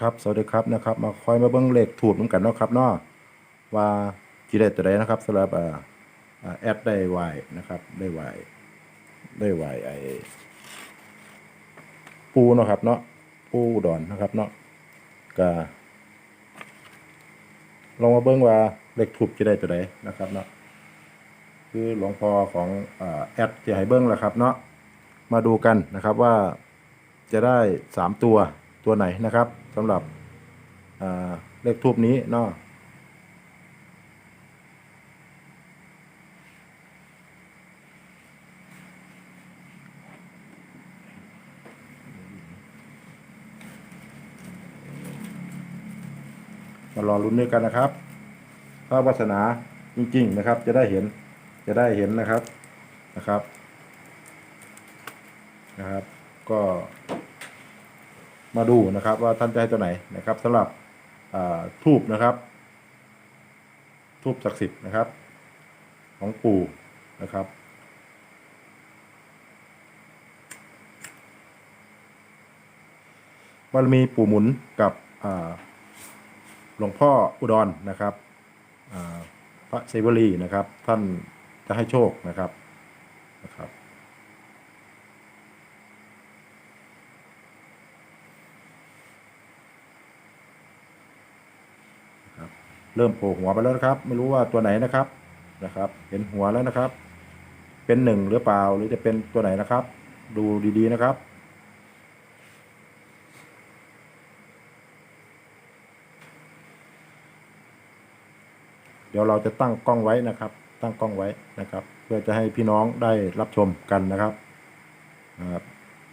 ครับสวัสดีครับนะครับมาคอยมาเบิ้งเลขถูกเหมือนกันเนาะครับเนาะว่าจีได้ตัวใดนะครับสำหรับอ่าอ่าแอดได้ไวนะครับได้ไวได้ไวไอปูเนาะครับเนาะปูดอนนะครับเนาะก็ลองมาเบิ้งว่าเลขถูกจะได้ตัวใดนะครับเนาะคือหลวงพ่อของอแอดจะให้เบิ้งแหละครับ เนาะมาดูกันนะครับว่าจะได้สามตัวตัวไหนนะครับ สำหรับเลขทูบนี้เนาะมารอลุ้นด้วยกันนะครับ ถ้าวาสนาจริง ๆ นะครับ จะได้เห็น จะได้เห็นนะครับ นะครับ นะครับ ก็ มาดูนะครับว่าท่านจะให้ตัวไหนนะครับสำหรับทูบนะครับทูบศักดิ์สิทธิ์นะครับ ของปู่นะครับบารมีปู่หมุนกับหลวงพ่ออุดรนะครับพระเซเวลีนะครับ ท่านจะให้โชคนะครับ เริ่มโผล่หัวไปแล้วนะครับ ไม่รู้ว่าตัวไหนนะครับนะครับ เห็นหัวแล้วนะครับ เป็นหนึ่งหรือเปล่าหรือจะเป็นตัวไหนนะครับ ดูดีๆนะครับ เดี๋ยวเราจะตั้งกล้องไว้นะครับ ตั้งกล้องไว้นะครับ เพื่อจะให้พี่น้องได้รับชมกันนะครับ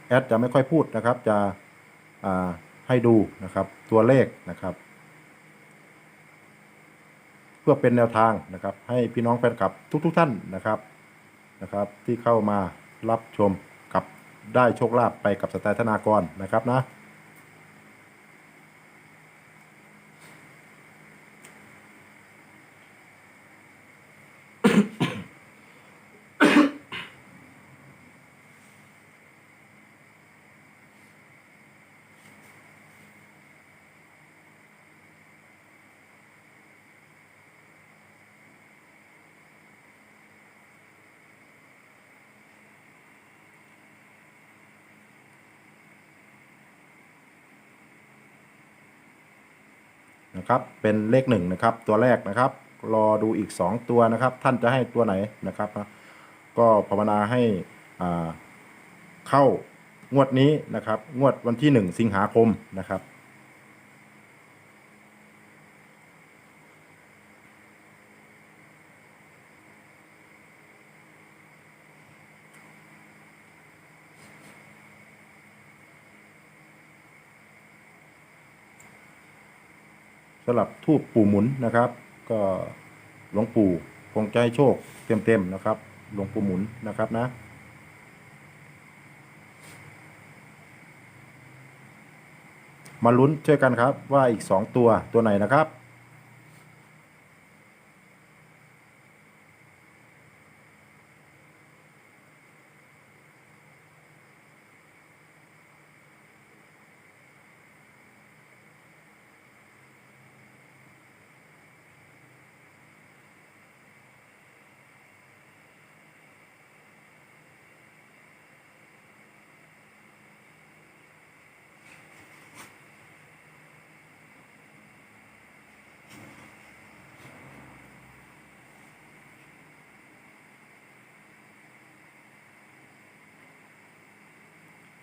แอดจะไม่ค่อยพูดนะครับ จะอ่าให้ดูนะครับ ตัวเลขนะครับ พื่อเป็นแนวทางนะครับ ให้พี่น้องแฟนคลับทุกๆทท่านนะครับนะครับ ที่เข้ามารับชมกับได้โชคลาภไปกับสไตล์ธนากรนะครับนะ นะครับ เป็นเลขหนึ่งนะครับ ตัวแรกนะครับ รอดูอีก 2 ตัวนะครับ ท่านจะให้ตัวไหนนะครับนะก็ภาวนาให้เข้างวดนี้นะครับ งวดวันที่ 1 สิงหาคมนะครับ สำหรับทูบปู่หมุนนะครับ ก็หลวงปู่คงใจโชคเต็มๆนะครับ หลวงปู่หมุนนะครับนะ มาลุ้นช่วยกันครับว่าอีก 2 ตัวตัวไหนนะครับ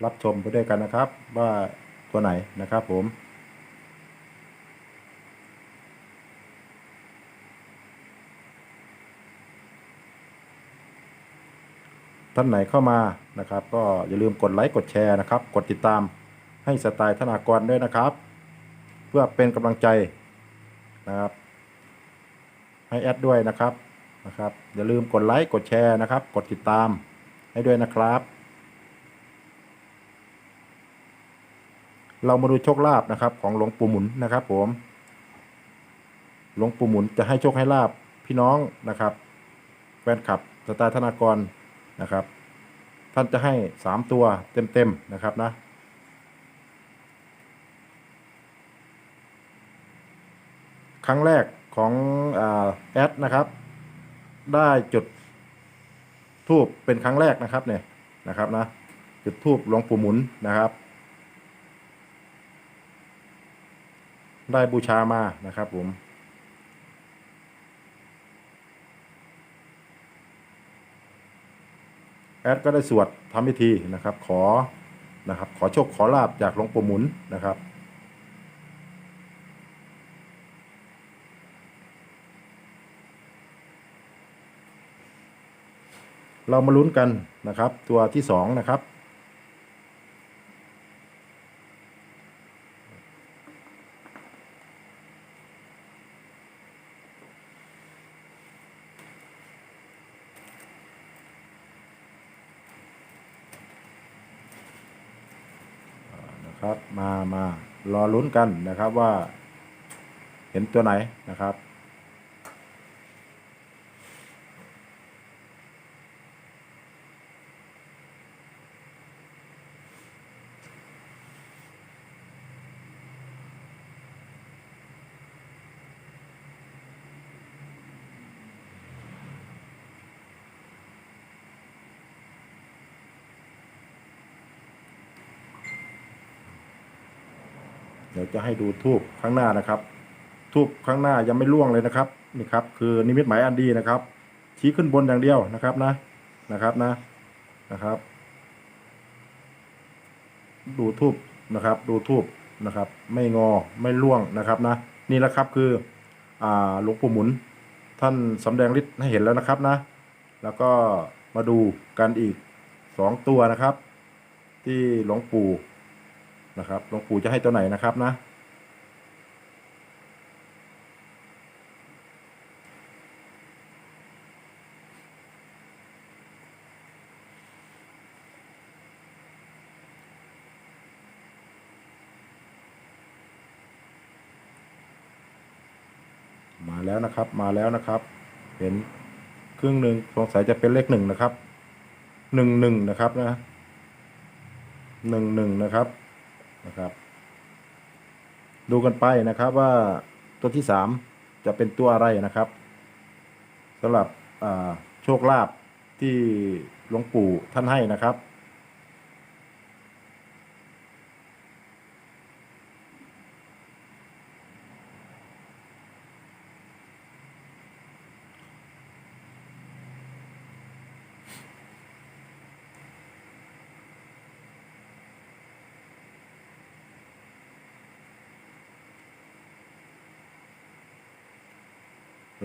รับชมไปด้วยกันนะครับ ว่าตัวไหนนะครับผมท่านไหนเข้ามานะครับ ก็อย่าลืมกดไลค์กดแชร์นะครับ กดติดตามให้สไตล์ธนากรด้วยนะครับ เพื่อเป็นกำลังใจนะครับ ให้แอดด้วยนะครับนะครับ อย่าลืมกดไลค์กดแชร์นะครับ กดติดตามให้ด้วยนะครับ เรามาดูโชคลาภนะครับ ของหลวงปู่หมุนนะครับ ผม หลวงปู่หมุนจะให้โชคให้ลาบพี่น้องนะครับ แฟนคลับสไตล์ธนากรนะครับ ท่านจะให้สามตัวเต็มๆนะครับนะครั้งแรกของอแอดนะครับ ได้จุดทูบเป็นครั้งแรกนะครับเนี่ยนะครับนะจุดทูบหลวงปู่หมุนนะครับ ได้บูชามานะครับผมแอดก็ได้สวดทำพิธีนะครับ ขอนะครับ ขอโชคขอลาบจากหลวงปู่หมุนนะครับ เรามาลุ้นกันนะครับ ตัวที่สองนะครับนะครับ มามารอ ลุ้นกันนะครับว่า เห็นตัวไหนนะครับ ดี๋ยวจะให้ดูทูบข้างหน้านะครับทูบข้างหน้ายังไม่ล่วงเลยนะครับนี่ครับคือนิมิตหมายอันดีนะครับ ชี้ขึ้นบนอย่างเดียวนะครับนะนะครับนะนะครับ ดูทูบนะครับ ดูทูบนะครับ ไม่งอไม่ล่วงนะครับนะ นี่แหละครับคืออ่าหลวงปู่หมุน ท่านสำแดงฤทธิ์ให้เห็นแล้วนะครับนะ แล้วก็มาดูกันอีกสองตัวนะครับ ที่หลวงปู่ นะครับหลวงปู่จะให้ตัวไหนนะครับนะ มาแล้วนะครับมาแล้วนะครับ เห็นครึ่งหนึ่งสงสัยจะเป็นเลขหนึ่งนะครับหนึ่งหนึ่งนะครับนะหนึ่งหนึ่งนะครับ นะครับ ดูกันไปนะครับว่าตัวที่สามจะเป็นตัวอะไรนะครับสำหรับโชคลาภที่หลวงปู่ท่านให้นะครับ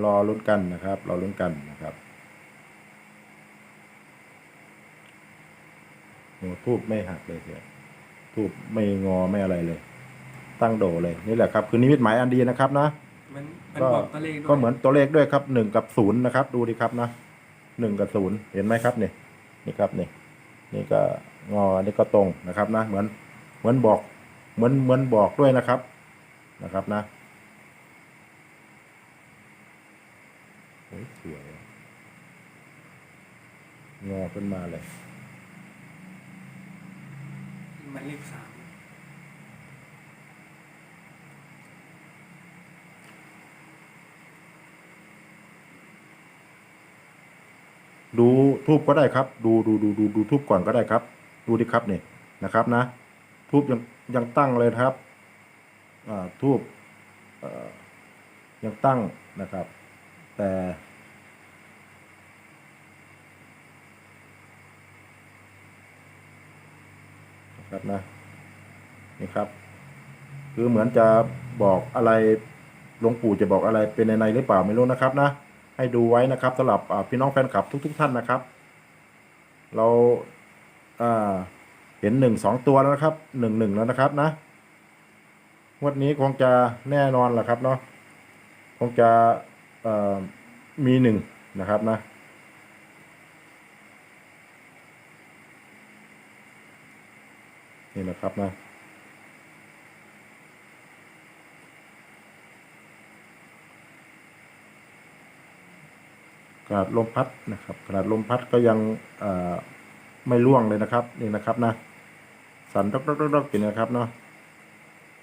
รอลุ้นกันนะครับ รอลุ้นกันนะครับโอ้ทูบไม่หักเลยเสียทูบไม่งอไม่อะไรเลย ตั้งโดเลยนี่แหละครับคือนิมิตหมายอันดีนะครับนะมันมันก็บอกตัวเลขด้วยก็เหมือนตัวเลขด้วยครับหนึ่งกับศูนย์นะครับ ดูดิครับนะหนึ่งกับศูนย์เห็นไหมครับนี่นี่ครับนี่นี่ก็งอนี่ก็ตรงนะครับนะ เหมือนเหมือนบอกเหมือนเหมือนบอกด้วยนะครับนะครับนะโอ้ย สวยอะงอขึ้นมาเลย มันเลขสามดูทูบก็ได้ครับ ดูดูดูดูดูทูบก่อนก็ได้ครับ ดูดิครับนี่นะครับนะทูบยังยังตั้งเลยนะครับอ่าทูบเอ่อยังตั้งนะครับ แต่ นะครับนะนี่ครับ คือเหมือนจะบอกอะไรหลวงปู่จะบอกอะไรเป็นในในหรือเปล่าไม่รู้นะครับนะให้ดูไว้นะครับสำหรับพี่น้องแฟนคลับทุก ๆ ท่านนะครับ เราเห็นหนึ่งสองตัวแล้วนะครับหนึ่งหนึ่งแล้วนะครับนะงวดนี้คงจะแน่นอนแหละครับเนาะคงจะมีหนึ่งนะครับนะ นี่นะครับนะขนาดลมพัดนะครับขนาดลมพัดก็ยังไม่ร่วงเลยนะครับนี่นะครับนะสั่นดอกดอกดอกดอกอยู่นะครับเนาะ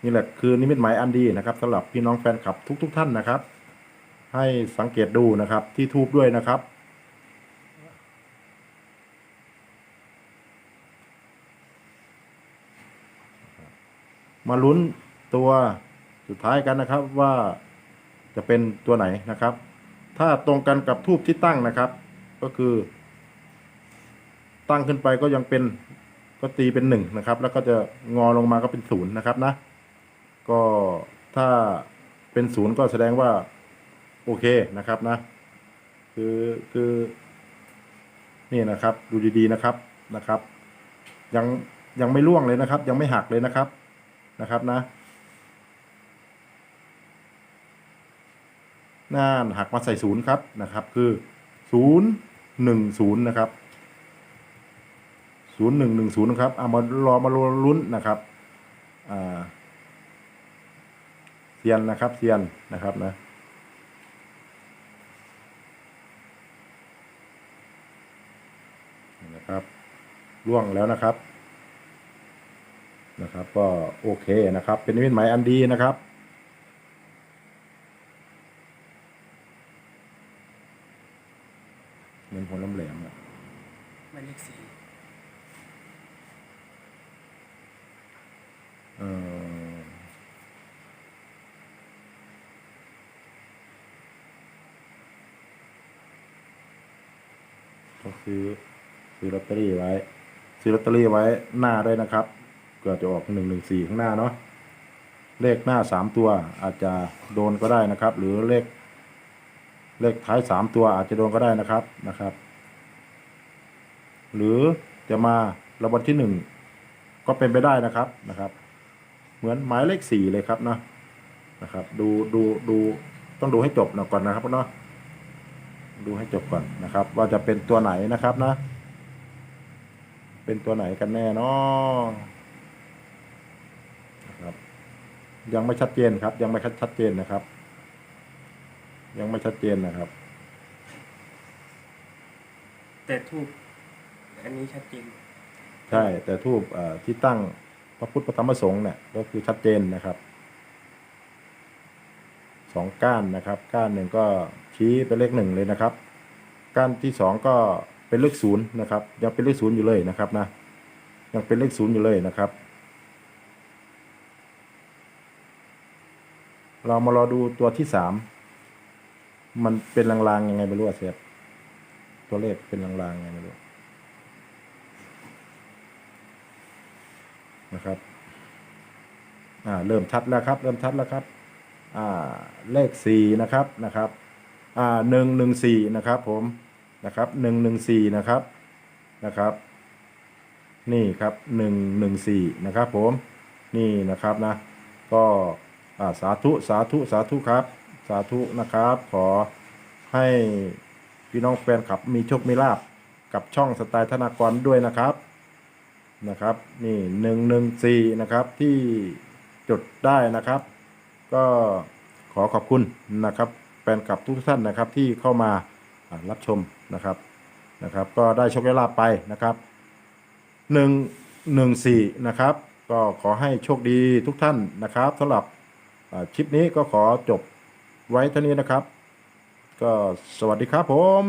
นี่แหละคือนิมิตหมายอันดีนะครับสำหรับพี่น้องแฟนคลับทุก ๆ ท่านนะครับ ให้สังเกตดูนะครับที่ทูบด้วยนะครับ มาลุ้นตัวสุดท้ายกันนะครับว่าจะเป็นตัวไหนนะครับ ถ้าตรงกันกับทูบที่ตั้งนะครับ ก็คือ ตั้งขึ้นไปก็ยังเป็นก็ตีเป็นหนึ่งนะครับ แล้วก็จะงอลงมาก็เป็นศูนย์นะครับนะ ก็ถ้าเป็นศูนย์ก็แสดงว่า โอเคนะครับนะ คือคือ นี่นะครับ ดูดีๆนะครับนะครับ ยังยังไม่ล่วงเลยนะครับ ยังไม่หักเลยนะครับ นะครับนะน่านหักมาใส่ศูนย์ครับนะครับ คือศูนย์หนึ่งศูนย์นะครับศูนย์หนึ่งหนึ่งศูนย์ครับเอามารอมาลุ้นนะครับอ่าเซียนนะครับเซียนนะครับนะนะครับล่วงแล้วนะครับ นะครับ ก็โอเคนะครับ เป็นนิมิตหมายอันดีนะครับเหมือนหัวล้ำแหลมอะหมายเลขสี่เออต้องซื้อซื้อลอตเตอรี่ไว้ ซื้อลอตเตอรี่ไว้หน้าด้วยนะครับเกิดจะออกหนึ่งหนึ่งสี่ข้างหน้าเนาะเลขหน้าสามตัวอาจจะโดนก็ได้นะครับ หรือเลข เลขท้ายสามตัวอาจจะโดนก็ได้นะครับนะครับ หรือจะมารางวัลที่หนึ่งก็เป็นไปได้นะครับนะครับ เหมือนหมายเลขสี่เลยครับเนาะนะครับ ดูดูดูต้องดูให้จบหน่อยก่อนนะครับเนาะดูให้จบก่อนนะครับ ว่าจะเป็นตัวไหนนะครับนะ เป็นตัวไหนกันแน่เนาะนะครับ ยังไม่ชัดเจนครับ ยังไม่ชัดเจนนะครับ ยังไม่ชัดเจนนะครับ แต่ทูบอันนี้ชัดเจนใช่ แต่ทูบที่ตั้งพระพุทธพระธรรมพระสงฆ์เนี่ยก็คือชัดเจนนะครับสองก้านนะครับ ก้านหนึ่งก็ชี้เป็นเลขหนึ่งเลยนะครับ ก้านที่สองก็เป็นเลขศูนย์นะครับ ยังเป็นเลขศูนย์อยู่เลยนะครับนะยังเป็นเลขศูนย์อยู่เลยนะครับ เรามารอดูตัวที่สามมันเป็นลางๆยังไงไม่รู้อะเสียตัวเลขเป็นลางๆยังไงไม่รู้นะครับ อ่า เริ่มชัดแล้วครับ เริ่มชัดแล้วครับ อ่า เลขสี่นะครับ นะครับ อ่าหนึ่งหนึ่งสี่นะครับ ผม นะครับ หนึ่งหนึ่งสี่นะครับ นะครับ นี่ครับหนึ่งหนึ่งสี่นะครับ ผม นี่นะครับนะ ก็ สาธุสาธุสาธุครับ สาธุนะครับ ขอให้พี่น้องแฟนคลับมีโชคมีลาบกับช่องสไตล์ธนากรด้วยนะครับนะครับ นี่หนึ่งหนึ่งสี่นะครับที่จดได้นะครับ ก็ขอขอบคุณนะครับแฟนคลับทุกท่านนะครับที่เข้ามารับชมนะครับนะครับ ก็ได้โชคได้ลาบไปนะครับหนึ่งหนึ่งสี่นะครับ ก็ขอให้โชคดีทุกท่านนะครับสำหรับ คลิปนี้ก็ขอจบไว้เท่านี้นะครับ ก็สวัสดีครับผม